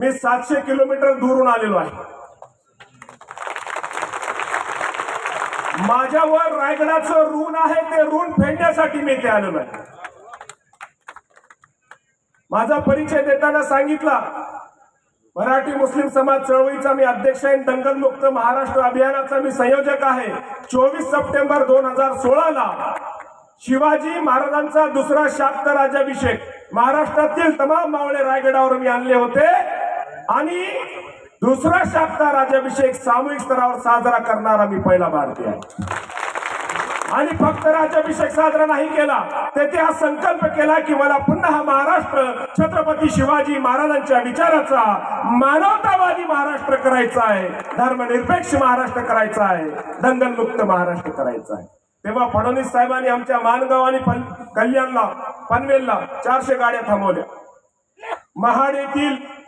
मी सातशे किलोमीटर दूरून आलेलो आहे. माझ्यावर रायगडाचं ऋण आहे ते ऋण फेडण्यासाठी मी इथे आलेलो आहे. माझा परिचय देताना सांगितला मराठी मुस्लिम समाज चळवळीचा मी अध्यक्ष आहे दंगलमुक्त महाराष्ट्र अभियानाचा मी संयोजक आहे. चोवीस सप्टेंबर दोन हजार सोळाला शिवाजी महाराजांचा दुसरा शाक्त राज्याभिषेक महाराष्ट्रातील तमाम मावळे रायगडावर मी आणले होते. आणि दुसरा शाक्ता राज्याभिषेक सामूहिक स्तरावर साजरा करणारा मी पहिला भारतीय आहे. आणि फक्त राज्याभिषेक साजरा नाही केला तेथे हा संकल्प केला की मला पुन्हा हा महाराष्ट्र छत्रपती शिवाजी महाराजांच्या विचाराचा मानवतावादी महाराष्ट्र करायचा आहे. धर्मनिरपेक्ष महाराष्ट्र करायचा आहे. दंगलमुक्त महाराष्ट्र करायचा आहे. तेव्हा फडणवीस साहेबांनी आमच्या मानगाव आणि पन- कल्याणला पनवेलला चारशे गाड्या थांबवल्या. महाड येथील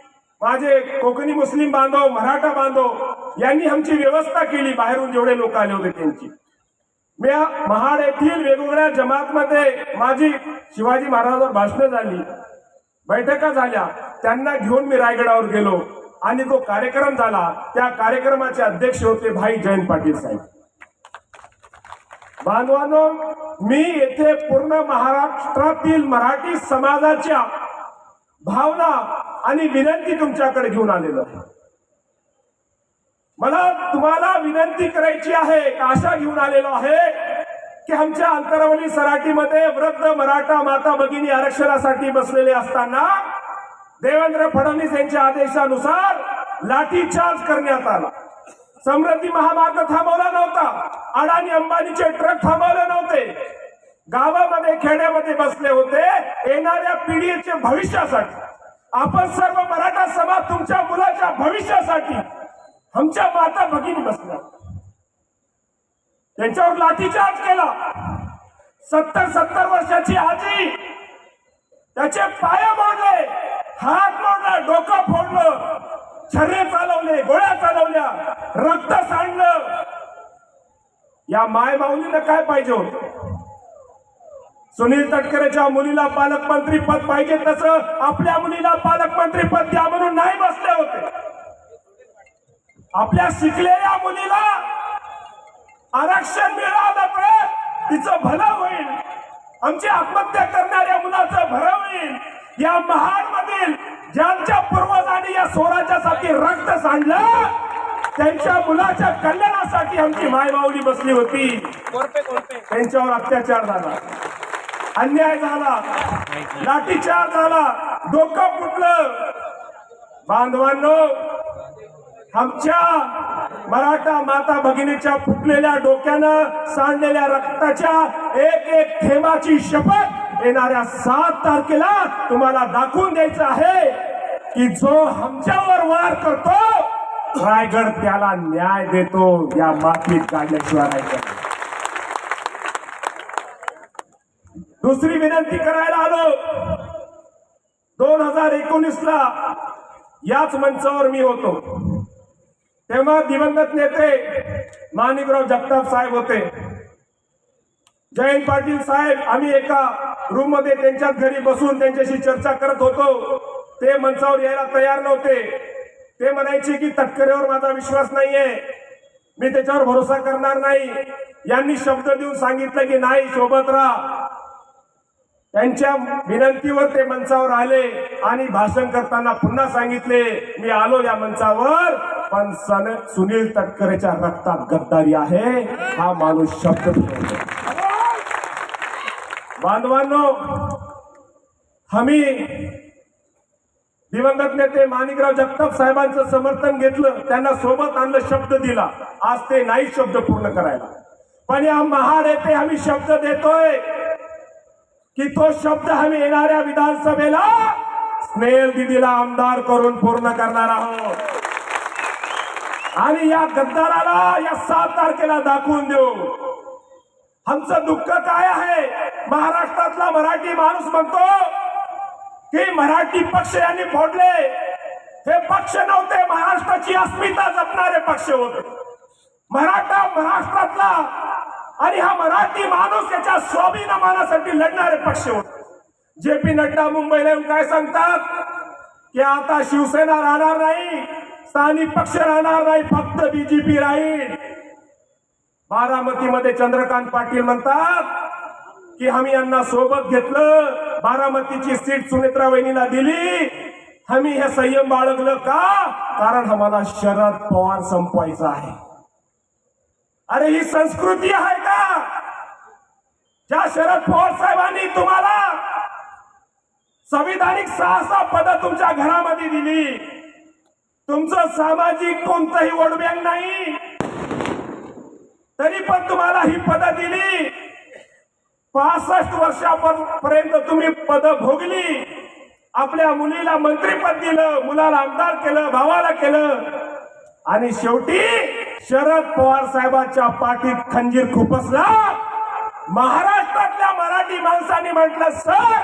माझे कोकणी मुस्लिम बांधव मराठा बांधव यांनी आमची व्यवस्था केली. बाहेरून जेवढे लोक आले होते त्यांची. मी महाड येथील वेगवेगळ्या जमातमध्ये माझी शिवाजी महाराजांवर भाषणं झाली. बैठका झाल्या. त्यांना घेऊन मी रायगडावर गेलो. आणि तो कार्यक्रम झाला त्या कार्यक्रमाचे अध्यक्ष होते भाई जयंत पाटील साहेब. बांधवांनो मी येथे पूर्ण महाराष्ट्रातील मराठी समाजाच्या भावना आणि विनंती तुमच्याकडे घेऊन आलेलो. मला तुम्हाला विनंती करायची आहे का आशा घेऊन आलेलो आहे की आमच्या अंतरावली सराटीमध्ये वृद्ध मराठा माता भगिनी आरक्षणासाठी बसलेले असताना देवेंद्र फडणवीस यांच्या आदेशानुसार लाठीचार्ज करण्यात आला. समृद्धी महामार्ग थांबवला नव्हता. अडाणी अंबानीचे ट्रक थांबवले नव्हते. गावामध्ये खेड्यामध्ये बसले होते येणाऱ्या पिढीचे भविष्यासाठी. आपण सर्व मराठा समाज तुमच्या मुलाच्या भविष्यासाठी आमच्या माता भगिनी बसल्या. त्यांच्यावर लाठीचार्ज केला. सत्तर सत्तर वर्षाची आजी त्याचे पाय मोडले हात मोडला डोकं फोडलं छर्रे चालवले गोळ्या चालवल्या रक्त सांडलं. या माय माऊलीनं काय पाहिजे होतं? सुनील तटकरेच्या मुलीला पालकमंत्री पद पाहिजे तसं आपल्या मुलीला पालकमंत्री पद द्या म्हणून नाही बसले होते. आपल्या शिकलेल्या मुलीला आरक्षण मिळालं तर तिचं भलं होईल. आमची आत्महत्या करणाऱ्या मुलाचं भलं होईल. या महाड मधील ज्यांच्या पूर्वजांनी या स्वराज्यासाठी रक्त सांडलं त्यांच्या मुलाच्या कल्याणासाठी आमची मायमाऊली बसली होती. त्यांच्यावर अत्याचार झाला. अन्याय झाला. लाठीचार झाला. डोकं फुटलं. बांधवांनो आमच्या मराठा माता भगिनीच्या फुटलेल्या डोक्यानं सांडलेल्या रक्ताच्या एक एक थेंबाची शपथ येणाऱ्या सात तारखेला तुम्हाला दाखवून द्यायचं आहे की जो आमच्यावर वार करतो रायगड त्याला न्याय देतो. या मातीत काढल्याशिवाय रायगड दुसरी विनंती करायला आलो. दोन हजार एकोणीस ला याच मंचावर मी होतो. तेव्हा दिवंगत नेते माणिकराव जगताप साहेब होते. जयंत पाटील साहेब आम्ही एका रूममध्ये त्यांच्याच घरी बसून त्यांच्याशी चर्चा करत होतो. ते मंचावर यायला तयार नव्हते. ते म्हणायचे की तटकरेवर माझा विश्वास नाहीये. मी त्याच्यावर भरोसा करणार नाही. यांनी शब्द देऊन सांगितलं की नाही सोबत राहा. त्यांच्या विनंतीवर ते मंचावर आले आणि भाषण करताना पुन्हा सांगितले मी आलो या मंचावर पण सन सुनील तटकरेच्या रक्तात गद्दारी आहे. हा माणूस शब्द बांधवांनो आम्ही दिवंगत नेते माणिकराव जगताप साहेबांचं समर्थन घेतलं त्यांना सोबत आणलं शब्द दिला. आज ते नाही शब्द पूर्ण करायला. पण या महाड येथे आम्ही शब्द देतोय. की तो शब्द आम्ही येणाऱ्या विधानसभेला स्नेहल दिदीला आमदार करून पूर्ण करणार आहोत. आणि या गद्दाराला या सात तारखेला दाखवून देऊ. आमचं दुःख काय आहे? महाराष्ट्रातला मराठी माणूस म्हणतो की मराठी पक्ष यांनी फोडले. हे पक्ष नव्हते महाराष्ट्राची अस्मिता जपणारे पक्ष होते. मराठा महाराष्ट्रातला आणि हा मराठी माणूस याच्या स्वाभिमानासाठी लढणारे पक्ष होते. जे पी नड्डा मुंबईला येऊन काय सांगतात? की आता शिवसेना राहणार नाही स्थानिक पक्ष राहणार नाही फक्त बीजेपी राहील. बारामतीमध्ये चंद्रकांत पाटील म्हणतात की आम्ही यांना सोबत घेतलं बारामतीची सीट सुनेत्रा वहिनीला दिली. आम्ही हे संयम बाळगलं का? कारण आम्हाला शरद पवार संपवायचा आहे. अरे ही संस्कृती आहे ज्या शरद पवार साहेबांनी तुम्हाला संविधानिक सहा सहा पद तुमच्या घरामध्ये दिली तुमचं सामाजिक कोणतंही वडबँक नाही तरी पण तुम्हाला ही पद दिली. पासष्ट वर्षापर्यंत तुम्ही पद भोगली. आपल्या मुलीला मंत्रीपद दिलं मुलाला आमदार केलं भावाला केलं. आणि शेवटी शरद पवार साहेबांच्या पाठीत खंजीर खुपसला. महाराष्ट्रातल्या मराठी माणसाने म्हटलं सर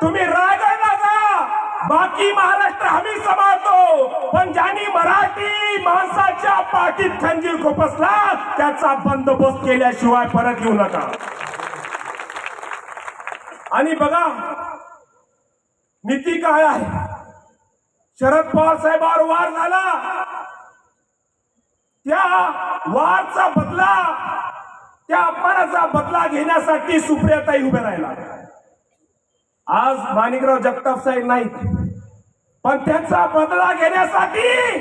तुम्ही रायगडला जा. बाकी महाराष्ट्र आम्ही सांभाळतो. पण ज्यांनी मराठी माणसाच्या पाठीत खंजीर खोपसला त्याचा बंदोबस्त केल्याशिवाय परत येऊ नका. आणि बघा नीती काय आहे? शरद पवार साहेबावर वार झाला. त्या वारचा बदला त्या अपमानाचा बदला घेण्यासाठी सुप्रियाताई उभे राहिला. आज माणिकराव जगताप साहेब नाहीत पण त्यांचा बदला घेण्यासाठी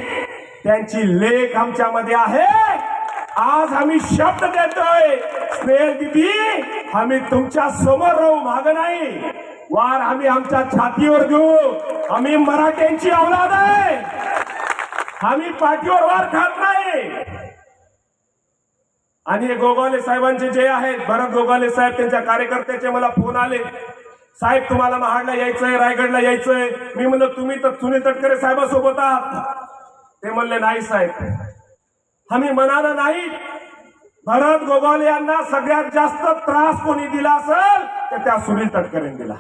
त्यांची लेख आमच्यामध्ये आहे. आज आम्ही शब्द देतोय स्नेह दिदी आम्ही तुमच्यासमोर राहू माग नाही. वार आम्ही आमच्या छातीवर घेऊ आम्ही मराठ्यांची औलाद आहे. आम्ही पाठीवर वार खात नाही. आणि हे गोगावले साहेबांचे जे आहेत भरत गोगावले साहेब त्यांच्या कार्यकर्त्याचे मला फोन आले. साहेब तुम्हाला महाडला यायचंय रायगडला यायचंय. मी म्हणलं तुम्ही तर सुनील तटकरे साहेबासोबत आहात. ते म्हणले नाही साहेब. आम्ही म्हणाला नाही. भरत गोगावले यांना सगळ्यात जास्त त्रास कोणी दिला असेल तर त्या सुनील तटकरेंनी दिला.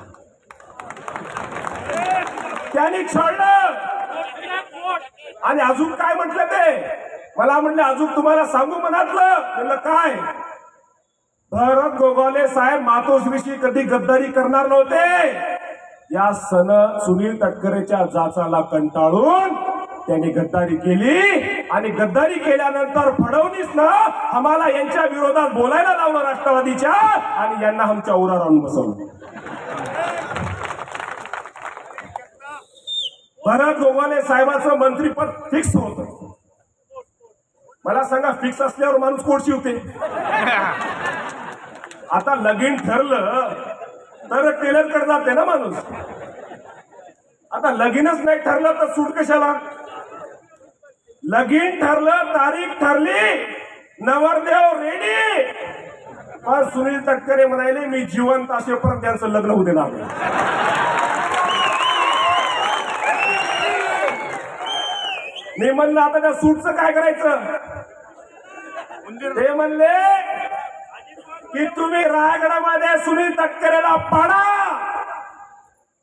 त्यांनी छळलं. आणि अजून काय म्हटलं ते? मला म्हणले अजून तुम्हाला सांगू मनातलं? म्हणलं काय? भरत गोगावले साहेब मातोश्रीशी कधी गद्दारी करणार नव्हते. या सन सुनील तटकरेच्या जाचाला कंटाळून त्यांनी गद्दारी केली आणि गद्दारी केल्यानंतर फडवणीस ना आम्हाला यांच्या विरोधात बोलायला लावलं राष्ट्रवादीच्या आणि यांना आमच्या उरावर आणून बसवलं. भरत गोगावले साहेबाचं मंत्रीपद फिक्स होतं. मला सांगा फिक्स असल्यावर माणूस कोणशी होते? आता लगीन ठरलं तर टेलरकडे जाते ना माणूस. आता लगीनच नाही ठरलं तर सूट कशाला? लगीन ठरलं तारीख ठरली नवरदेव रेडी पण सुनील तटकरे म्हणाले मी जिवंत असेपर्यंत त्यांचं लग्न होऊ देणार मी म्हणलं आता त्या सूटचं काय करायचं? ते म्हणले की तुम्ही रायगडामध्ये सुनील तटकरेला पाडा.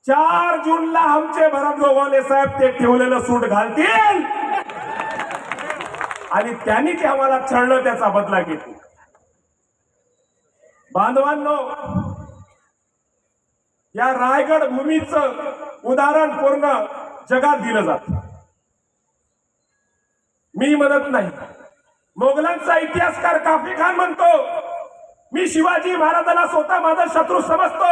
चार जूनला आमचे भरत गोगावले साहेब ते ठेवलेलं सूट घालतील. आणि त्यांनी ते आम्हाला छळलं त्याचा बदला घेतला. बांधवांनो या रायगड भूमीचं उदाहरण पूर्ण जगात दिलं जात. मी म्हणत नाही. मोगलांचा इतिहासकार काफी खान म्हणतो मी शिवाजी महाराजांना स्वतः माझा शत्रू समजतो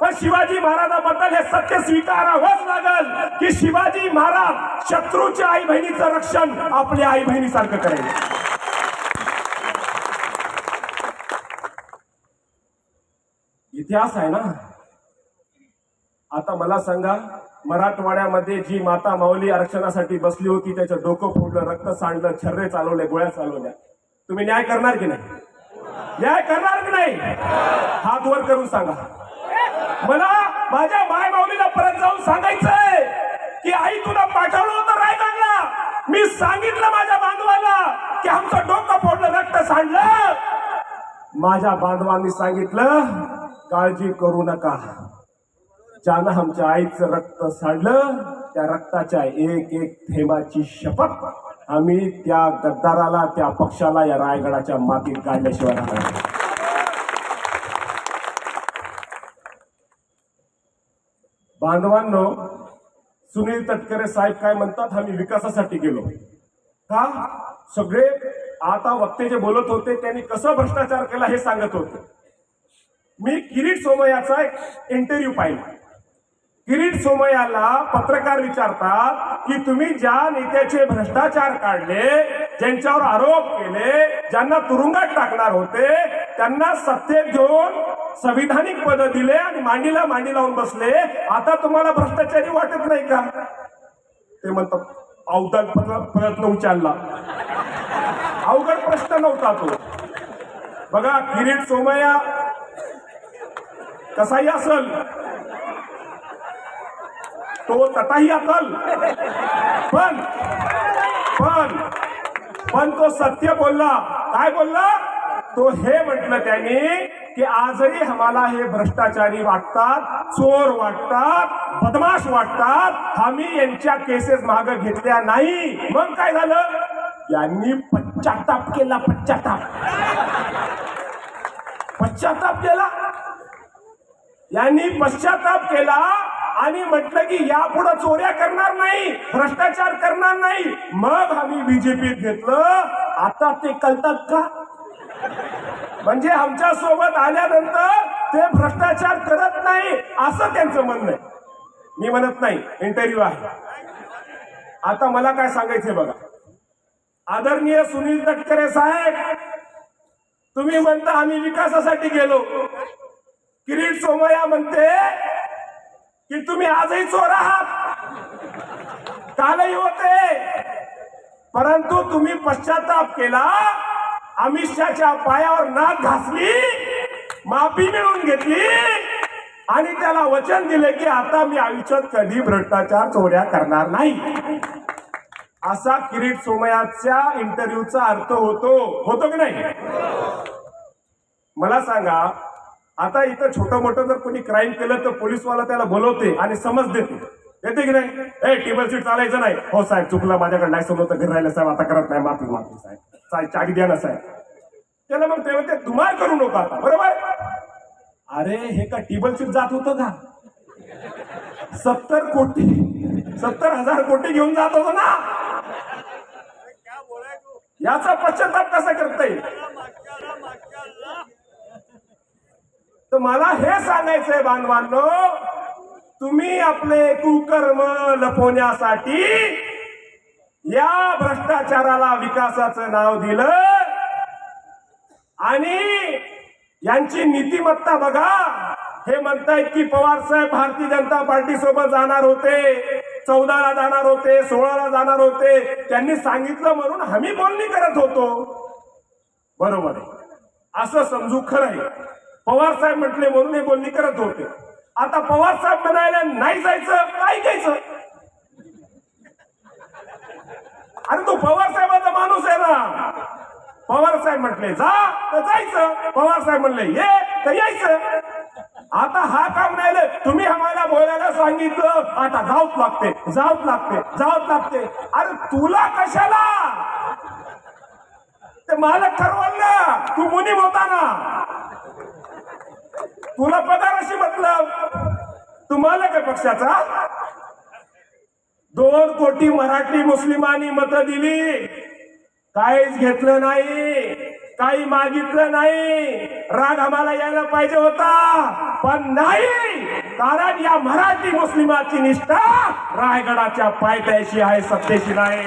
पण शिवाजी महाराजांबद्दल हे सत्य स्वीकारावंच लागल की शिवाजी महाराज शत्रूच्या आई बहिणीचं रक्षण आपल्या आई बहिणीसारखं करेल. इतिहास आहे ना? आता मला सांगा मराठवाड्यामध्ये जी माता माऊली आरक्षणासाठी बसली होती त्याचं डोकं फोडलं रक्त सांडलं छर्रे चालवले गोळ्या चालवल्या. तुम्ही न्याय करणार की नाही? न्याय करणार की नाही? हात वर करून सांगा. मला माझ्या माय माऊलीला परत जाऊन सांगायचंय की आई तुला पाठवलं होतं रायगडला. मी सांगितलं माझ्या बांधवाला की आमचं डोकं फोडलं रक्त सांडलं. माझ्या बांधवांनी सांगितलं काळजी करू नका. ज्यानं आमच्या आईचं रक्त सांडलं त्या रक्ताच्या एक एक थेंबाची शपथ आम्ही त्या गद्दाराला त्या पक्षाला या रायगडाच्या मातीत काढल्याशिवाय राहणार बांधवांनो सुनील तटकरे साहेब काय म्हणतात? आम्ही विकासासाठी गेलो. का? सगळे आता वक्ते जे बोलत होते त्यांनी कसं भ्रष्टाचार केला हे सांगत होते. मी किरीट सोमयाचा एक इंटरव्ह्यू पाहिला. किरीट सोमयाला पत्रकार विचारतात की तुम्ही ज्या नेत्याचे भ्रष्टाचार काढले ज्यांच्यावर आरोप केले ज्यांना तुरुंगात टाकणार होते त्यांना सत्तेत घेऊन संविधानिक पद दिले आणि मांडीला मांडी लावून बसले. आता तुम्हाला भ्रष्टाचारी वाटत नाही का? ते म्हणतात अवघड प्रयत्न उचलला. अवघड प्रश्न नव्हता तो. बघा किरीट सोमय्या कसाही असल तो तटाही असल पण पण पण तो सत्य बोलला. काय बोलला? तो हे म्हटलं त्यांनी की आजही आम्हाला हे भ्रष्टाचारी वाटतात चोर वाटतात बदमाश वाटतात. आम्ही यांच्या केसेस माग घेतल्या नाही. मग काय झालं? यांनी पश्चाताप केला पश्चाताप. पश्चाताप केला. यांनी पश्चाताप केला. आणि म्हटलं की यापुढे चोऱ्या करणार नाही भ्रष्टाचार करणार नाही. मग आम्ही बीजेपीत घेतलं. आता ते कळतात का? म्हणजे आमच्यासोबत आल्यानंतर ते भ्रष्टाचार करत नाही असं त्यांचं म्हणणं आहे. मी म्हणत नाही इंटरव्ह्यू आहे. आता मला काय सांगायचंय बघा. आदरणीय सुनील तटकरे साहेब तुम्ही म्हणता आम्ही विकासासाठी गेलो. किरीट सोमया म्हणते की तुम्ही आजही चोर आहात. कालही होते. परंतु तुम्ही पश्चाताप केला. अमित शहाच्या पायावर नाक घासली. माफी मिळवून घेतली. आणि त्याला वचन दिले की आता मी आयुष्यात कधी भ्रष्टाचार चोऱ्या करणार नाही. असा किरीट सोमयाच्या इंटरव्ह्यूचा अर्थ होतो. होतो की नाही? मला सांगा आता इथं छोटं मोठं जर कोणी क्राईम केलं तर पोलीसवाला त्याला बोलवते आणि समज देते. येते की नाही? ए टेबल सीट चालायचं नाही. हो साहेब चुकलं. माझ्याकडे नाही समोर तर घरी राहिलं साहेब. आता करत नाही. माफी माफी साहेब. साहेब चाटी द्या ना साहेब. त्याला मग ते ते धुमाळ करू नका आता. बरोबर? अरे हे का टेबल सीट जात होतं का? सत्तर कोटी सत्तर हजार कोटी घेऊन जात होतो ना? याचा पश्चाताप कसा करता येईल? तर मला हे सांगायचंय बांधवांनो तुम्ही आपले कुकर्म लपवण्यासाठी या भ्रष्टाचाराला विकासाचं नाव दिलं आणि यांची नीतिमत्ता बघा. हे म्हणतायत की पवार साहेब भारतीय जनता पार्टी सोबत जाणार होते चौदाला जाणार होते सोळाला जाणार होते. त्यांनी सांगितलं म्हणून आम्ही बोलणी करत होतो. बरोबर आहे. असं समजू खरं आहे. पवार साहेब म्हटले म्हणून हे बोलणी करत होते. आता पवार साहेब म्हणायला नाही जायचं काय घ्यायचं? अरे तो पवार साहेबाचा माणूस आहे ना. पवार साहेब म्हटले जा तर जायचं. पवार साहेब म्हणले ये तर यायचं. आता हा काम नाही तुम्ही आम्हाला बोलायला सांगितलं. आता जाऊच लागते जाऊच लागते जाऊच लागते. अरे तुला कशाला? ते मालक ठरवलं तू मुनी होता ना. तुला पगाराशी मतलब तुम्हाला मालक पक्षाचा? दोन कोटी मराठी मुस्लिमांनी मतं दिली. काहीच घेतलं नाही. काही मागितलं नाही. राग आम्हाला यायला पाहिजे होता. पण नाही. कारण या मराठी मुस्लिमाची निष्ठा रायगडाच्या पायथ्याशी आहे सत्तेशी नाही.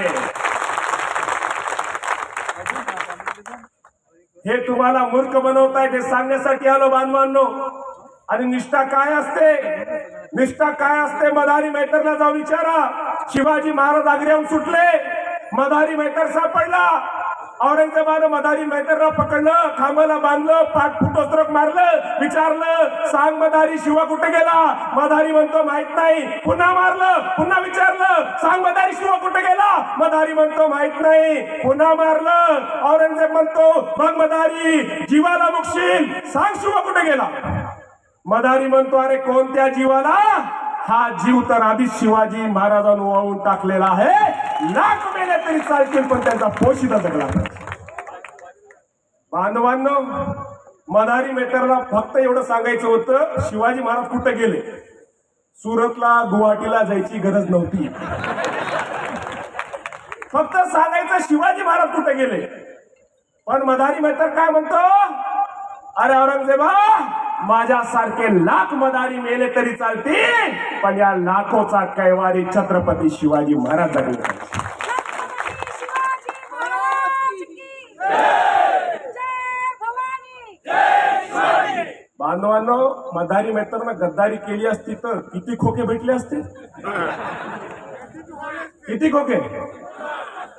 हे तुम्हाला मूर्ख बनवताय ते सांगण्यासाठी आलो बांधवांनो. आणि निष्ठा काय असते? निष्ठा काय असते? मदारी मेहतरला जाऊन विचारा. शिवाजी महाराज आग्र्याहून सुटले. मदारी मेहतर सापडला. औरंगजेबानं मदारी मैतरला पकडलं खांबाला बांधलं पाठ फुटोस्त्रोक मारलं विचारलं सांग मदारी शिवा कुठे गेला? मदारी म्हणतो माहीत नाही. पुन्हा मारलं पुन्हा विचारलं सांग मदारी शिवा कुठे गेला? मदारी म्हणतो माहीत नाही. पुन्हा मारलं औरंगजेब म्हणतो मग मदारी जीवाला मुक्षील सांग शिवा कुठे गेला? मदारी म्हणतो अरे कोणत्या जीवाला? हा जीव तर आधीच शिवाजी महाराजांनी वाहून टाकलेला आहे. लाख मेले तरी चालतील पण त्यांचा पोशिदा जगला बांधवांनो मदारी मेटरला फक्त एवढं सांगायचं होतं शिवाजी महाराज कुठे गेले? सुरतला गुवाहाटीला जायची गरज नव्हती. फक्त सांगायचं शिवाजी महाराज कुठे गेले? पण मदारी मेटर काय म्हणतो? अरे औरंगजेबा माझ्यासारखे लाख मदारी मेले तरी चालतील पण या लाखोचा कैवारी छत्रपती शिवाजी महाराजांनी करायचा. शिवाजी महाराज की जय भवानी बांधवांनो मदारी मैत्रनं गद्दारी केली असती तर किती खोके भेटले असते? किती खोके?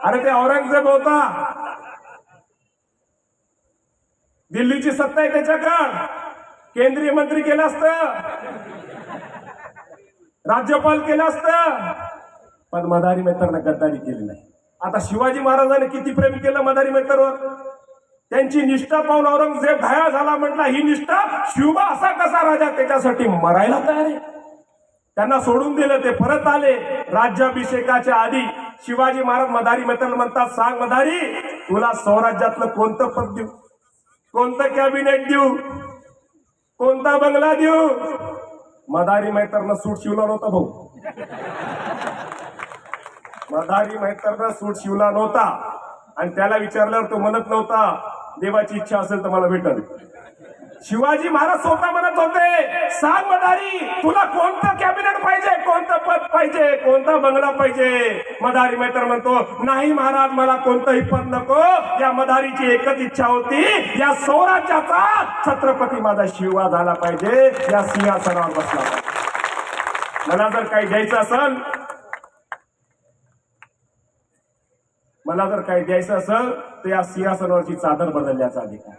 अरे ते औरंगजेब होता. दिल्लीची सत्ता आहे त्याच्याकडं. केंद्रीय मंत्री केलं असत. राज्यपाल केलं असतं. पण मदारी मैत्रनं गद्दारी केली नाही. आता शिवाजी महाराजांनी किती प्रेम केलं मदारी मेहतरवर त्यांची निष्ठा पाहून औरंगजेब घाया झाला म्हटला ही निष्ठा शिवबा असा कसा राजा? त्याच्यासाठी मरायला तयार आहे. त्यांना सोडून दिलं ते परत आले. राज्याभिषेकाच्या आधी शिवाजी महाराज मदारी मैत्रीला म्हणतात सांग मदारी तुला स्वराज्यातलं कोणतं पद देऊ? कोणतं कॅबिनेट देऊ? कोणता बंगला देऊ? मदारी मैत्रनं सूट शिवला नव्हता भाऊ. मदारी मैत्रनं सूट शिवला नव्हता. आणि त्याला विचारल्यावर तो म्हणत नव्हता देवाची इच्छा असेल तर मला भेटल शिवाजी महाराज स्वतः म्हणत होते सांग मदारी तुला कोणतं कॅबिनेट पाहिजे? कोणतं पद पाहिजे? कोणता बंगला पाहिजे? मदारी मैत्र म्हणतो नाही महाराज मला कोणतंही पद नको. या मदारीची एकच इच्छा होती या स्वराज्याचा छत्रपती माझा शिवा झाला पाहिजे. या सिंहासनावर बसला मला जर काही द्यायचं असेल मला जर काही द्यायचं असेल तर या सिंहासनावरची चादर बदलण्याचा अधिकार.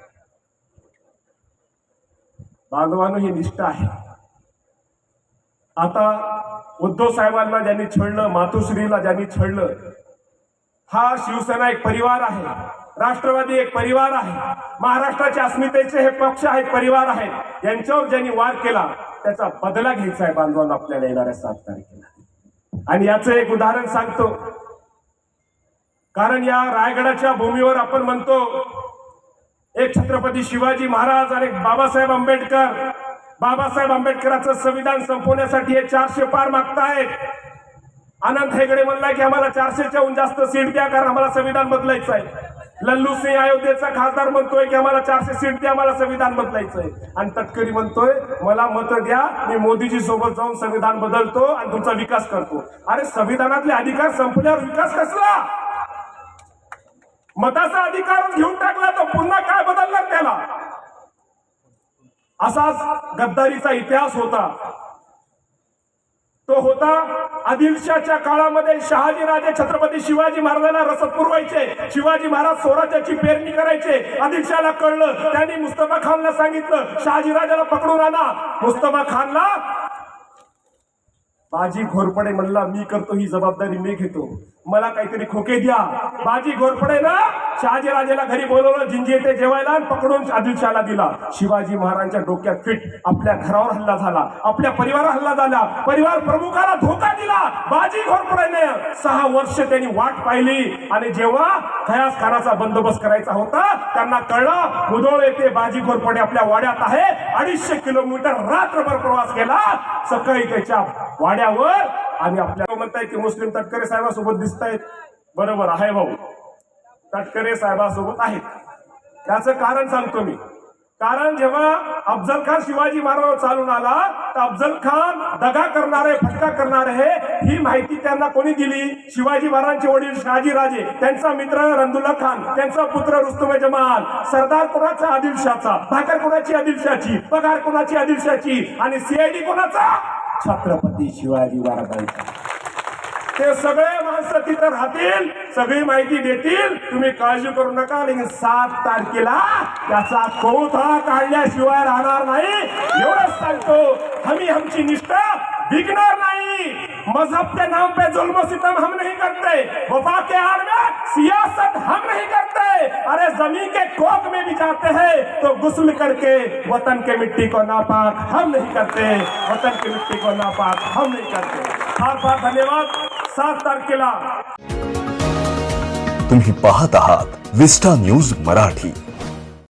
बांधवानं ही निष्ठा आहे. आता उद्धव साहेबांना ज्यांनी छळलं मातोश्रीला ज्यांनी छळलं हा शिवसेना एक परिवार आहे. राष्ट्रवादी एक परिवार आहे. महाराष्ट्राच्या अस्मितेचे हे पक्ष आहेत परिवार आहेत यांच्यावर ज्यांनी वार केला त्याचा बदला घ्यायचा आहे बांधवांना आपल्याला येणाऱ्या सात तारखेला. आणि याचं एक उदाहरण सांगतो. कारण या रायगडाच्या भूमीवर आपण म्हणतो एक छत्रपती शिवाजी महाराज आणि बाबासाहेब आंबेडकर. बाबासाहेब आंबेडकरांचं संविधान संपवण्यासाठी हे चारशे पार मागतायत. आनंद हेगडे म्हणला की आम्हाला चारशेच्याहून जास्त सीट द्या कारण आम्हाला संविधान बदलायचं आहे लल्लू सिंह अयोध्येचा खासदार म्हणतोय की आम्हाला चारशे सीट द्या आम्हाला संविधान बदलायचं आहे आणि तटकरी म्हणतोय मला मत द्या मी मोदीजी सोबत जाऊन संविधान बदलतो आणि तुमचा विकास करतो. अरे संविधानातले अधिकार संपल्यावर विकास कसला? मताचा अधिकार घेऊन टाकला तर पुन्हा काय बदलणार त्याला? असाच गद्दारीचा इतिहास होता. तो होता आदिलशाच्या काळामध्ये शहाजी राजे छत्रपती शिवाजी महाराजांना रसद पुरवायचे. शिवाजी महाराज स्वराज्याची पेरणी करायचे. आदिलशाला कळलं. त्यांनी मुस्तफा खानला सांगितलं शहाजी राजाला पकडून आणा. मुस्तफा खानला बाजी घोरपडे म्हणला मी करतो ही जबाबदारी मी घेतो. मला काहीतरी खोके द्या. बाजी घोरपडे ना शहाजी राजेला घरी बोलवलं जिंजी येथे जेवायला आणि पकडून आदिलशाला दिला. शिवाजी महाराजांच्या डोक्यात फिट आपल्या घरावर हल्ला झाला आपल्या परिवारावर हल्ला झाला. परिवार प्रमुखाला धोका दिला. बाजी घोरपडेने सहा वर्ष त्यांनी वाट पाहिली आणि जेव्हा खयास खानाचा बंदोबस्त करायचा होता त्यांना कळलं मुदोळ येथे बाजी घोरपडे आपल्या वाड्यात आहे. अडीचशे किलोमीटर रात्रभर प्रवास केला. सकाळी त्याच्या वाड्यावर आणि आपल्या म्हणताय की मुस्लिम तटकरे साहेबांसोबत दिसत आहेत बरोबर आहे भाऊ. तटकरे साहेबांसोबत आहेत. त्याचं कारण सांगतो मी. कारण जेव्हा अफजल खान शिवाजी महाराज चालून आला तर अफजल खान दगा करणारे फटका करणारे हे ही माहिती त्यांना कोणी दिली? शिवाजी महाराजांचे वडील शहाजी राजे त्यांचा मित्र रंदुल्ला खान त्यांचा पुत्र रुस्तुम जमाल सरदार कोणाचा? आदिलशाचा भाकर कोणाची? आदिलशाची पगार कोणाची? आदिलशाची आणि सीआयडी कोणाचा? छत्रपती शिवाजी महाराजांचा. ते सगळे माणसं तिथं राहतील सगळी माहिती देतील. तुम्ही काळजी करू नका लेकिन सात तारखेला त्याचा कोथा काढल्याशिवाय राहणार नाही. एवढंच सांगतो आम्ही आमची निष्ठा बिगणार नाही। मज़हब के नाम पे जुल्म सितम हम नहीं करते। वफा के आड़ में सियासत हम नहीं करते। अरे ज़मीन के कोक में भी जाते हैं तो गुस्ल करके वतन के मिट्टी को नापाक हम नहीं करते। वतन की मिट्टी को नापाक हम नहीं करते। फार फार धन्यवाद। सात तारखेला तुम्ही पाहत आहात विस्टा न्यूज़ मराठी।